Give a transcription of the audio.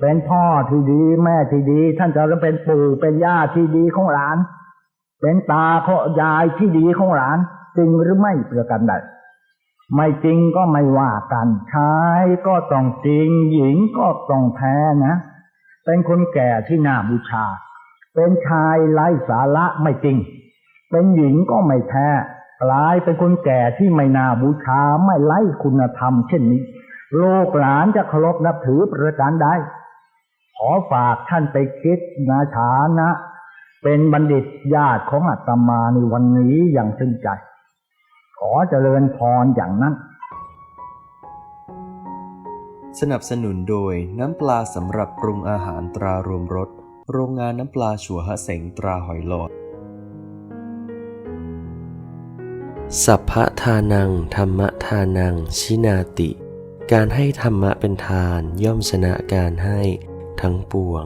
เป็นพ่อที่ดี แม่ที่ดี ท่านจะเป็นปู่เป็นย่าที่ดีของหลาน เป็นตาขอยายที่ดีของหลาน จริงหรือไม่เปลือกันใดไม่จริงก็ไม่ว่ากันชายก็ต้องจริง หญิงก็ต้องแท้นะ เป็นคนแก่ที่น่าบูชา เป็นชายไร้สาระไม่จริง เป็นหญิงก็ไม่แท้กลายเป็นคนแก่ที่ไม่น่าบูชาไม่ไร้คุณธรรมเช่นนี้ โลกหลานจะเคารพนับถือประการใด ขอฝากท่านไปคิดนะฐานะ เป็นบัณฑิตญาติของอาตมาในวันนี้อย่างซึ้งใจ ขอเจริญพรอย่างนั้น สนับสนุนโดยน้ำปลาสำหรับปรุงอาหารตรารวมรสโรงงานน้ำปลาชัวฮะเสงตราหอยหลอด สัพพะทานัง ธรรมทานัง ชินาติ การให้ธรรมะเป็นทานย่อมชนะการให้ ทั้งปวง